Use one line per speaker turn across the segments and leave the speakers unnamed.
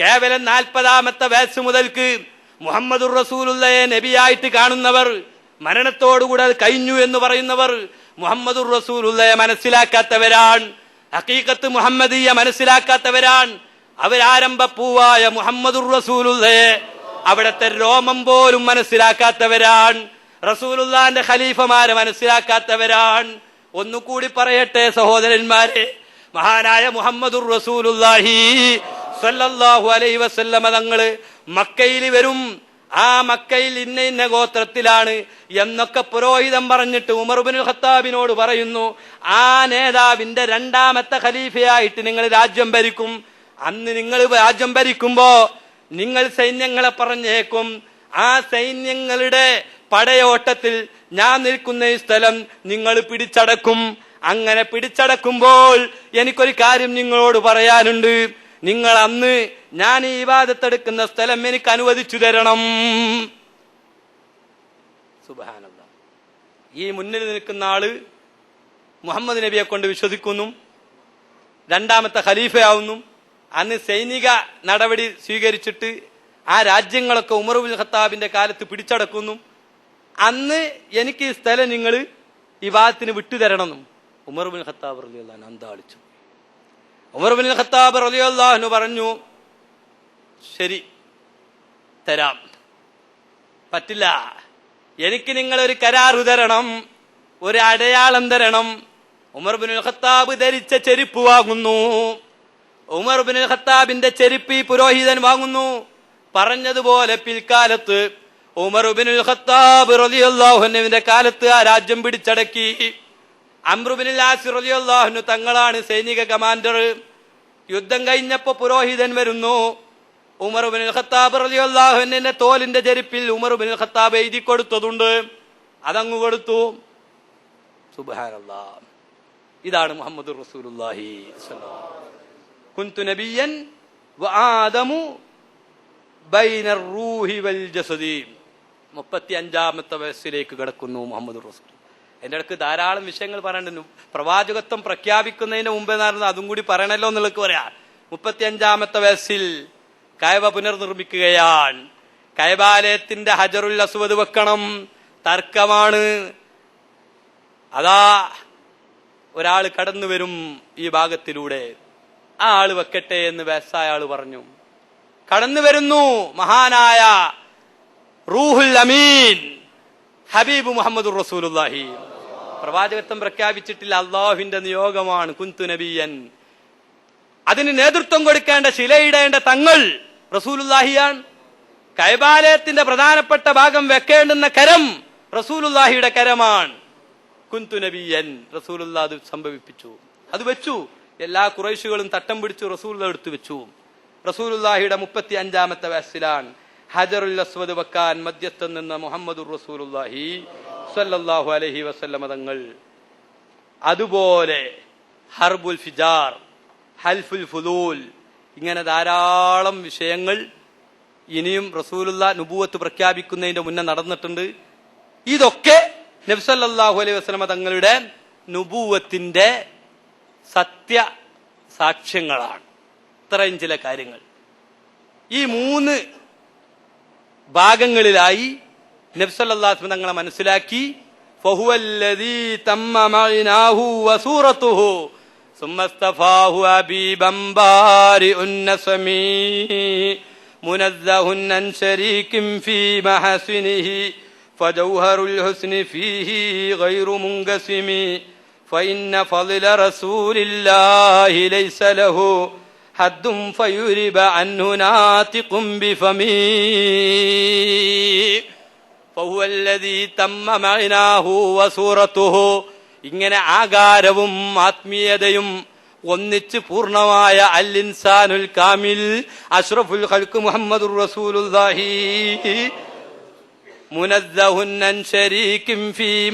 കേവലം നാൽപ്പതാമത്തെ വയസ്സ് മുതൽക്ക് മുഹമ്മദുർ റസൂലുള്ളയെ നബിയായിട്ട് കാണുന്നവർ മരണത്തോടുകൂടെ അത് കഴിഞ്ഞു എന്ന് പറയുന്നവർ മുഹമ്മദുർ റസൂലുള്ളയെ മനസ്സിലാക്കാത്തവരാണ്. ഹക്കീക്കത്ത് മുഹമ്മദീയ മനസ്സിലാക്കാത്തവരാണ്. അവരാരംഭപ്പൂവായ മുഹമ്മദുർ റസൂലുള്ളയെ അവിടുത്തെ രോമം പോലും മനസ്സിലാക്കാത്തവരാണ്. റസൂലുള്ളാന്റെ ഖലീഫമാരെ മനസ്സിലാക്കാത്തവരാണ്. ഒന്നുകൂടി പറയട്ടെ സഹോദരന്മാരെ. മഹാനായ മുഹമ്മദുർ റസൂലുള്ളാഹി സ്വല്ലല്ലാഹു അലൈഹി വസല്ലമ തങ്ങൾ മക്കയിൽ വരും. ആ മക്കയിൽ ഇന്ന ഇന്ന ഗോത്രത്തിലാണ് എന്നൊക്കെ പുരോഹിതം പറഞ്ഞിട്ട് ഉമർബിൻ ഖത്താബിനോട് പറയുന്നു ആ നേതാവിന്റെ രണ്ടാമത്തെ ഖലീഫയായിട്ട് നിങ്ങൾ രാജ്യം ഭരിക്കും. അന്ന് നിങ്ങൾ രാജ്യം ഭരിക്കുമ്പോ നിങ്ങൾ സൈന്യങ്ങളെ പറഞ്ഞേക്കും. ആ സൈന്യങ്ങളുടെ പടയോട്ടത്തിൽ ഞാൻ നിൽക്കുന്ന ഈ സ്ഥലം നിങ്ങൾ പിടിച്ചടക്കും. അങ്ങനെ പിടിച്ചടക്കുമ്പോൾ എനിക്കൊരു കാര്യം നിങ്ങളോട് പറയാനുണ്ട്. നിങ്ങൾ അന്ന് ഞാൻ ഈ വിവാദത്തെടുക്കുന്ന സ്ഥലം എനിക്ക് അനുവദിച്ചു തരണം. സുബാനല്ല ഈ മുന്നിൽ നിൽക്കുന്ന ആൾ മുഹമ്മദ് നബിയെ കൊണ്ട് വിശ്വസിക്കുന്നു. രണ്ടാമത്തെ ഖലീഫയാവുന്നു. അന്ന് സൈനിക നടപടി സ്വീകരിച്ചിട്ട് ആ രാജ്യങ്ങളൊക്കെ ഉമറുൽ ഖത്താബിന്റെ കാലത്ത് പിടിച്ചടക്കുന്നു. അന്ന് എനിക്ക് ഈ സ്ഥലം നിങ്ങൾ വിവാദത്തിന് വിട്ടുതരണമെന്നും ഉമർബുൽ ഖത്താബ് അന്താളിച്ചു. ഖത്താബ് റലിയുള്ളാഹു പറഞ്ഞു ശരി തരാം. പറ്റില്ല. എനിക്ക് നിങ്ങൾ ഒരു കരാറു തരണം ഒരു അടയാളം തരണം. ഉമർ ബിൻ ഖത്താബ് ധരിച്ച ചെരുപ്പ് വാങ്ങുന്നു. ഉമർ ബിൻ ഖത്താബിന്റെ ചെരുപ്പ് ഈ പുരോഹിതൻ വാങ്ങുന്നു. പറഞ്ഞതുപോലെ പിൽക്കാലത്ത് ഉമർ ബിൻ ഖത്താബ് റളിയല്ലാഹുവിന്റെ കാലത്ത് ആ രാജ്യം പിടിച്ചടക്കി. റളിയല്ലാഹു തങ്ങളാണ് സൈനിക കമാൻഡർ. യുദ്ധം കഴിഞ്ഞപ്പോ പുരോഹിതൻ വരുന്നു. ഉമർ ബിൻ ഖത്താബ് തോലിന്റെ ചെരുപ്പിൽ ഉമർ ബിൻ ഖത്താബ് എഴുതി കൊടുത്തതുണ്ട്. അതങ്ങ് കൊടുത്തു. ഇതാണ് മുഹമ്മദ്. കുന്തു നബിയൻ ആദമു ബൈനർ റൂഹി വൽ മുപ്പത്തി അഞ്ചാമത്തെ വയസ്സിലേക്ക് കിടക്കുന്നു മുഹമ്മദ് റസൂൽ. എന്റെ അടുക്ക് ധാരാളം വിഷയങ്ങൾ പറയണ്ടു പ്രവാചകത്വം പ്രഖ്യാപിക്കുന്നതിന് മുമ്പ് എന്നായിരുന്നു അതും കൂടി പറയണല്ലോ എന്നുള്ളത് പറയാ. മുപ്പത്തി അഞ്ചാമത്തെ വയസ്സിൽ കയവ പുനർനിർമ്മിക്കുകയാണ്. കൈബാലയത്തിന്റെ ഹജറുൽ അസുവത് വെക്കണം. തർക്കമാണ്. അതാ ഒരാൾ കടന്നു വരും ഈ ഭാഗത്തിലൂടെ. ആ ആൾ വെക്കട്ടെ എന്ന് വയസ്സായ ആൾ പറഞ്ഞു. കടന്നു വരുന്നു മഹാനായ റൂഹുൽ അമീൻ ഹബീബ് മുഹമ്മദ് റസൂലുല്ലാഹി പ്രവാചകത്വം പ്രഖ്യാപിച്ചിട്ടില്ല. അള്ളാഹുവിന്റെ നിയോഗമാണ് കുന്തു നബിയൻ. അതിന് നേതൃത്വം കൊടുക്കേണ്ട ശിലയിടേണ്ട തങ്ങൾ റസൂലുല്ലാഹിയാണ് കൈബാലയത്തിന്റെ പ്രധാനപ്പെട്ട ഭാഗം വെക്കേണ്ടുന്ന കരം റസൂലുല്ലാഹിയുടെ കരമാണ്. കുന്തു നബിയൻ. റസൂലുള്ള അത് സംഭവിപ്പിച്ചു. അത് വെച്ചു. എല്ലാ കുറേശുകളും തട്ടം പിടിച്ചു റസൂൽ എടുത്തു വെച്ചു. റസൂലുല്ലാഹിയുടെ മുപ്പത്തി അഞ്ചാമത്തെ വയസ്സിലാണ് ഹജറുൽ അസ്വദ് വക്കാൻ മധ്യസ്ഥം നിന്ന മുഹമ്മദ് റസൂലുല്ലാഹി സല്ലല്ലാഹു അലഹി വസല്ലമ തങ്ങൾ അതുപോലെ ഹർബുൽ ഫിജാർ ഹൽഫുൽ ഫുലൂൽ ഇങ്ങനെ ധാരാളം വിഷയങ്ങൾ ഇനിയും റസൂലുള്ള നുബൂവത്ത് പ്രഖ്യാപിക്കുന്നതിന്റെ മുന്നേ നടന്നിട്ടുണ്ട്. ഇതൊക്കെ നബ്സല്ലാഹു അലൈഹി വസ്ലമ തങ്ങളുടെ നുബൂവത്തിന്റെ സത്യ സാക്ഷ്യങ്ങളാണ്. ഇത്രയും ചില കാര്യങ്ങൾ. ഈ മൂന്ന് ഭാഗങ്ങളിലായി നബ്സല്ലാസ്മ തങ്ങളെ മനസ്സിലാക്കി ഫഹുവല്ലദീ തമ്മ മഅനാഹു വസൂറത്തുഹു ثم اصطفاه حبيبا بارئ النسم منزه عن شريك في محاسنه فجوهر الحسن فيه غير منقسم فإن فضل رسول الله ليس له حد فيرب عنه ناطق بفمه ഇങ്ങനെ ആകാരവും ആത്മീയതയും ഒന്നിച്ച് പൂർണമായ അൽ ഇൻസാനുൽ കാമിൽ അഷ്റഫുൽ ഖൽക്ക് മുഹമ്മദ് ഫീ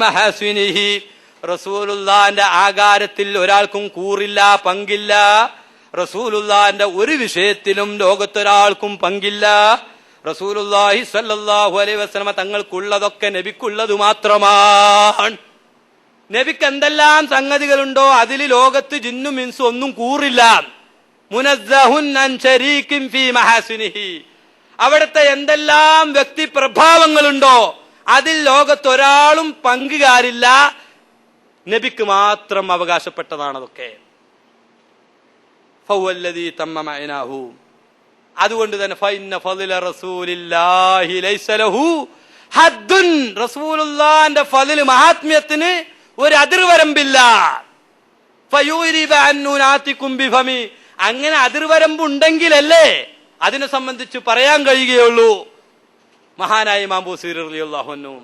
റസൂലുള്ളാന്റെ ആകാരത്തിൽ ഒരാൾക്കും കൂറില്ല പങ്കില്ല. റസൂലുല്ലാന്റെ ഒരു വിഷയത്തിലും ലോകത്തൊരാൾക്കും പങ്കില്ല. റസൂലുള്ളാഹി സല്ലാഹു അലൈഹി വസ്ലമ തങ്ങൾക്കുള്ളതൊക്കെ നബിക്കുള്ളത് മാത്രമാണ്. നബിക്ക് എന്തെല്ലാം സംഗതികളുണ്ടോ അതിൽ ലോകത്ത് ജിന്നും മിൻസും ഒന്നും കൂറില്ല. അവിടുത്തെ എന്തെല്ലാം വ്യക്തി പ്രഭാവങ്ങളുണ്ടോ അതിൽ ലോകത്ത് ഒരാളും പങ്കുകാരില്ല. നബിക്ക് മാത്രം അവകാശപ്പെട്ടതാണതൊക്കെ തമ്മ അതുകൊണ്ട് തന്നെ റസൂലുള്ളാന്റെ മഹാത്മ്യത്തിന് ഒരു അതിർവരമ്പില്ല. അങ്ങനെ അതിർവരമ്പുണ്ടെങ്കിലല്ലേ അതിനെ സംബന്ധിച്ച് പറയാൻ കഴിയുകയുള്ളൂ. മഹാനായ റളിയല്ലാഹു അൻഹു.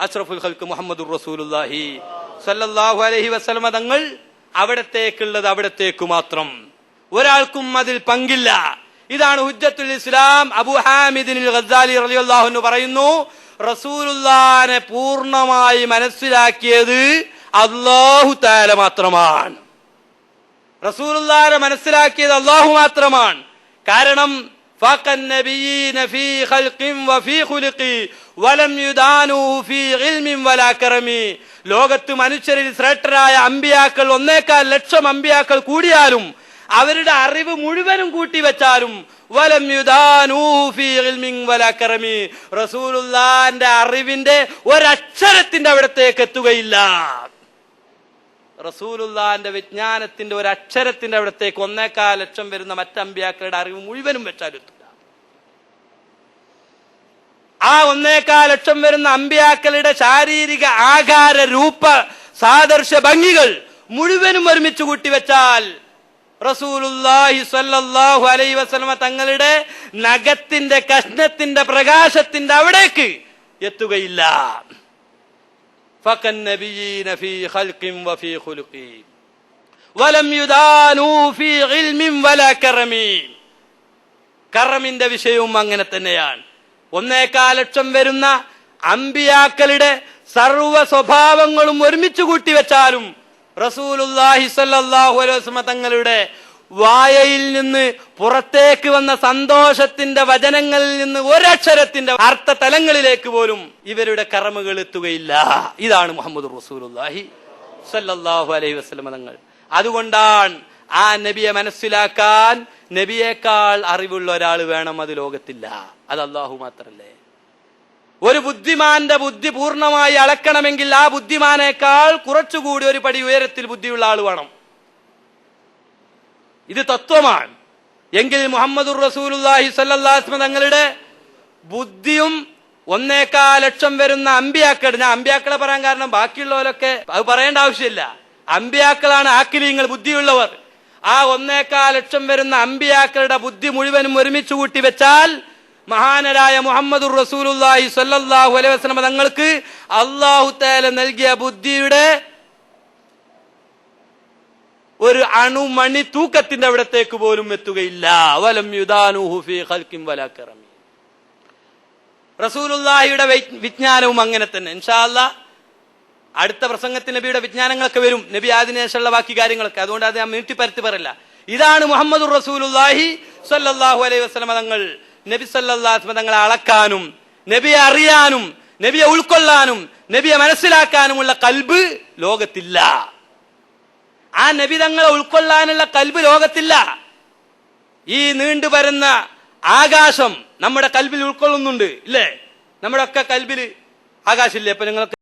അഷ്റഫുൽ ഖൽക്ക് മുഹമ്മദ് റസൂലുല്ലാഹി സല്ലല്ലാഹു അലൈഹി വസല്ലമ തങ്ങൾ അവിടത്തേക്കുള്ളത് അവിടത്തേക്ക് മാത്രം. ഒരാൾക്കും അതിൽ പങ്കില്ല. ഇതാണ് ഹുജ്ജത്തുൽ ഇസ്ലാം. അബു ഹാമിദിൻ ഗസാലി റലിയുള്ളാഹുന്ന് പറയുന്നു റസൂലുല്ലാനെ പൂർണമായി മനസ്സിലാക്കിയത് അള്ളാഹു താല മാത്രമാണ്. റസൂലുല്ലാനെ മനസ്സിലാക്കിയത് അള്ളാഹു മാത്രമാണ്. കാരണം ലോകത്ത് മനുഷ്യരിൽ ശ്രേഷ്ഠരായ അമ്പിയാക്കൾ ഒന്നേക്കാൾ ലക്ഷം അമ്പിയാക്കൾ കൂടിയാലും അവരുടെ അറിവ് മുഴുവനും കൂട്ടി വെച്ചാലും റസൂലുള്ളാന്റെ അറിവിന്റെ ഒരക്ഷരത്തിന്റെ അവിടത്തേക്ക് എത്തുകയില്ല. റസൂലുല്ലാന്റെ വിജ്ഞാനത്തിന്റെ ഒരക്ഷരത്തിന്റെ അവിടത്തേക്ക് ഒന്നേക്കാൽ ലക്ഷം വരുന്ന മറ്റമ്പിയാക്കളുടെ അറിവ് മുഴുവനും വെച്ചാലും ആ ഒന്നേക്കാൽ ലക്ഷം വരുന്ന അമ്പിയാക്കളുടെ ശാരീരിക ആകാര രൂപ സാദർശ ഭംഗികൾ മുഴുവനും ഒരുമിച്ച് കൂട്ടിവെച്ചാൽ റസൂലുള്ളാഹി സ്വല്ലല്ലാഹു അലൈഹി വസല്ലമ തങ്ങളുടെ നഖത്തിന്റെ കഷ്ണത്തിന്റെ പ്രകാശത്തിന്റെ അവിടേക്ക് എത്തുകയില്ല فكالنبيين في خلق وفي خلق ولم يدانوا في علم ولا كرم കറമിന്റെ വിഷയവും അങ്ങനെ തന്നെയാണ് ഒന്നേക്കാൽ ലക്ഷം വരുന്ന അമ്പിയാക്കളുടെ സർവ സ്വഭാവങ്ങളും ഒരുമിച്ച് കൂട്ടിവെച്ചാലും തങ്ങളുടെ വായയിൽ നിന്ന് പുറത്തേക്ക് വന്ന സന്തോഷത്തിന്റെ വചനങ്ങളിൽ നിന്ന് ഒരക്ഷരത്തിന്റെ അർത്ഥ തലങ്ങളിലേക്ക് പോലും ഇവരുടെ കർമ്മകൾ എത്തുകയില്ല. ഇതാണ് മുഹമ്മദ് റസൂലുല്ലാഹി സല്ലാഹു അലൈഹി വസല്ലമ തങ്ങൾ. അതുകൊണ്ടാണ് ആ നബിയെ മനസ്സിലാക്കാൻ നബിയേക്കാൾ അറിവുള്ള ഒരാൾ വേണം അത് ലോകത്തില്ല. അത് അള്ളാഹു മാത്രല്ലേ? ഒരു ബുദ്ധിമാന്റെ ബുദ്ധി പൂർണമായി അളക്കണമെങ്കിൽ ആ ബുദ്ധിമാനേക്കാൾ കുറച്ചുകൂടി ഒരു പടി ഉയരത്തിൽ ബുദ്ധിയുള്ള ആൾ വേണം. ഇത് തത്വമാണ്. എങ്കിൽ മുഹമ്മദുർ റസൂലുല്ലാഹി സല്ലാസ്മ തങ്ങളുടെ ബുദ്ധിയും ഒന്നേക്കാൽ ലക്ഷം വരുന്ന അമ്പിയാക്കൾ ഞാൻ അമ്പിയാക്കളെ പറയാൻ കാരണം ബാക്കിയുള്ളവരൊക്കെ അത് പറയേണ്ട ആവശ്യമില്ല. അമ്പിയാക്കളാണ് ആക്കിലീങ്ങൾ ബുദ്ധിയുള്ളവർ. ആ ഒന്നേക്കാൽ ലക്ഷം വരുന്ന അമ്പിയാക്കളുടെ ബുദ്ധി മുഴുവനും ഒരുമിച്ച് കൂട്ടി വെച്ചാൽ മഹാനരായ മുഹമ്മദുർ റസൂലുല്ലാഹി സ്വല്ലല്ലാഹു അലൈഹി വസല്ലം തങ്ങൾക്ക് അള്ളാഹു തആല നൽകിയ ബുദ്ധിയുടെ ഒരു അണുമണി തൂക്കത്തിന്റെ അവിടത്തേക്ക് പോലും എത്തുകയില്ല. വലം യുദാനുഹു ഫീ ഖൽക്കിം വലാ കറമി റസൂലുള്ളാഹിയുടെ വൈ- വിജ്ഞാനവും അങ്ങനെ തന്നെ. ഇൻഷാല്ല അടുത്ത പ്രസംഗത്തിൽ നബിയുടെ വിജ്ഞാനങ്ങളൊക്കെ വരും. നബി ആദിനേശമുള്ള ബാക്കി കാര്യങ്ങളൊക്കെ. അതുകൊണ്ട് അത് ഞാൻ നീട്ടിപ്പരത്തി പറയില്ല. ഇതാണ് മുഹമ്മദ് റസൂലുല്ലാഹി സല്ലല്ലാഹു അലൈഹി വസല്ലം തങ്ങൾ നബി സല്ലാസ്മ തങ്ങളെ അളക്കാനും നബിയെ അറിയാനും നബിയെ ഉൾക്കൊള്ളാനും നബിയെ മനസ്സിലാക്കാനുമുള്ള കൽബ് ലോകത്തില്ല. ആ നബി തങ്ങളെ ഉൾക്കൊള്ളാനുള്ള കൽബ് ലോകത്തില്ല. ഈ നീണ്ടു വരുന്ന ആകാശം നമ്മുടെ കൽബിൽ ഉൾക്കൊള്ളുന്നുണ്ട് ഇല്ലേ? നമ്മുടെ ഒക്കെ കൽബിൽ ആകാശമില്ലേ? അപ്പൊ നിങ്ങൾക്ക്